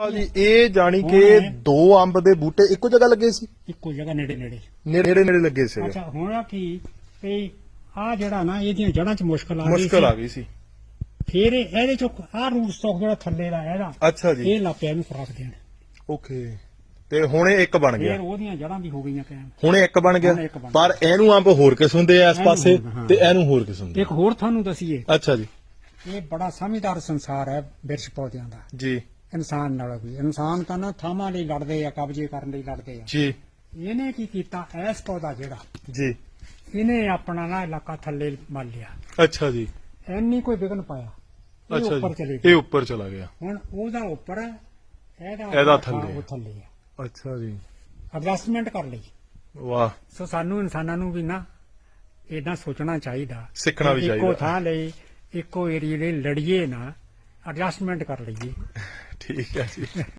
ਆ ਜੀ ਇਹ ਜਾਣੀ ਕਿ ਇਹ- ਦੋ ਅੰਬ ਦੇ ਬੂਟੇ ਇੱਕੋ ਜਗ੍ਹਾ ਲੱਗੇ ਸੀ? ਇੱਕੋ ਜਗ੍ਹਾ ਨੇੜੇ ਨੇੜੇ। ਨੇੜੇ ਨੇੜੇ ਲੱਗੇ ਸੀ ਅੱਛਾ ਹੁਣ ਆ ਕੀ? ਵੀ ਆ ਜਿਹੜਾ ਨਾ ਇਹਦੀਆਂ ਜੜਾਂ 'ਚ ਮੁਸ਼ਕਲ ਆ ਗਈ ਮੁਸ਼ਕਲ ਸੀ। ਆ ਗਈ ਸੀ। ਫਿਰ ਇਹ- ਇਹਦੇ ਚੋਂ ਆ ਰੂਟ ਸਟਾਕ ਜਿਹੜਾ ਥੱਲੇ ਦਾ ਇਹਦਾ ਅੱਛਾ ਜੀ। ਇਹ ਲਾਪਿਆ ਨੂੰ ਖਰਾਕ ਦੇਣ। ਓਕੇ। ਤੇ ਹੁਣ ਇਹ ਇੱਕ ਬਣ ਫਿਰ ਗਿਆ ਉਹਦੀਆਂ ਜੜਾਂ ਵੀ ਹੋ ਗਈਆਂ ਕਾਇਮ ਹੁਣ ਇਹ ਇੱਕ ਬਣ ਗਿਆ। ਹੁਣ ਇੱਕ ਬਣ ਪਰ ਇਹਨੂੰ ਅੰਬ ਹੋਰ ਕਿਸਮ ਦੇ ਆ ਇਸ ਇਹਨੂੰ ਪਾਸੇ ਹੋਰ, ਹਾਂ। ਤੇ ਇਹਨੂੰ ਹੋਰ ਕਿਸਮ ਦੇ। ਇੱਕ ਹੋਰ ਤੁਹਾਨੂੰ ਦਸੀਏ। ਅੱਛਾ ਜੀ। ਇਹ ਬੜਾ ਸਮਝਦਾਰ ਸੰਸਾਰ ਹੈ ਬਿਰਛ ਪੌਦਿਆਂ ਦਾ। ਜੀ। ਇਨਸਾਨ ਨਾਲ ਵੀ ਇਨਸਾਨ ਤਾਂ ਨਾ ਥਾਵਾਂ ਲਈ ਲੜਦੇ ਆ ਕਬਜ਼ੇ ਕਰਨ ਲਈ ਲੜਦੇ ਆ। ਜੀ। ਇਹਨੇ ਕੀ ਕੀਤਾ? ਐਸ ਪੌਦਾ ਜਿਹੜਾ ਜੀ। ਇਹਨੇ ਆਪਣਾ ਨਾ ਇਲਾਕਾ ਥੱਲੇ ਮੰਨ ਲਿਆ। ਅੱਛਾ ਜੀ। ਐਨੀ ਕੋਈ ਵਿਗਨ ਪਾਇਆ। ਇਹ ਅੱਛਾ ਉੱਪਰ ਚਲੇ ਜੀ ਗਿਆ। ਇਹ ਉੱਪਰ ਚਲਾ ਗਿਆ। ਹੁਣ ਉਹਦਾ ਉੱਪਰ ਹੈ, ਇਹਦਾ ਇਹਦਾ ਥੱਲੇ। ਉਹ ਥੱਲੇ ਹੈ ਅੱਛਾ ਜੀ। ਐਡਜਸਟਮੈਂਟ ਕਰ ਲਈ। ਵਾਹ। ਸੋ ਸਾਨੂੰ ਇਨਸਾਨਾਂ ਨੂੰ ਵੀ ਨਾ ਇਦਾਂ ਸੋਚਣਾ ਚਾਹੀਦਾ ਸਿੱਖਣਾ ਵੀ ਇੱਕੋ ਚਾਹੀਦਾ। ਥਾਂ ਲਈ ਇੱਕੋ ਏਰੀਏ ਲਈ ਲੜੀਏ ਨਾ। ਐਡਜਸਟਮੈਂਟ ਕਰ ਲਈਏ। ਠੀਕ ਹੈ ਜੀ।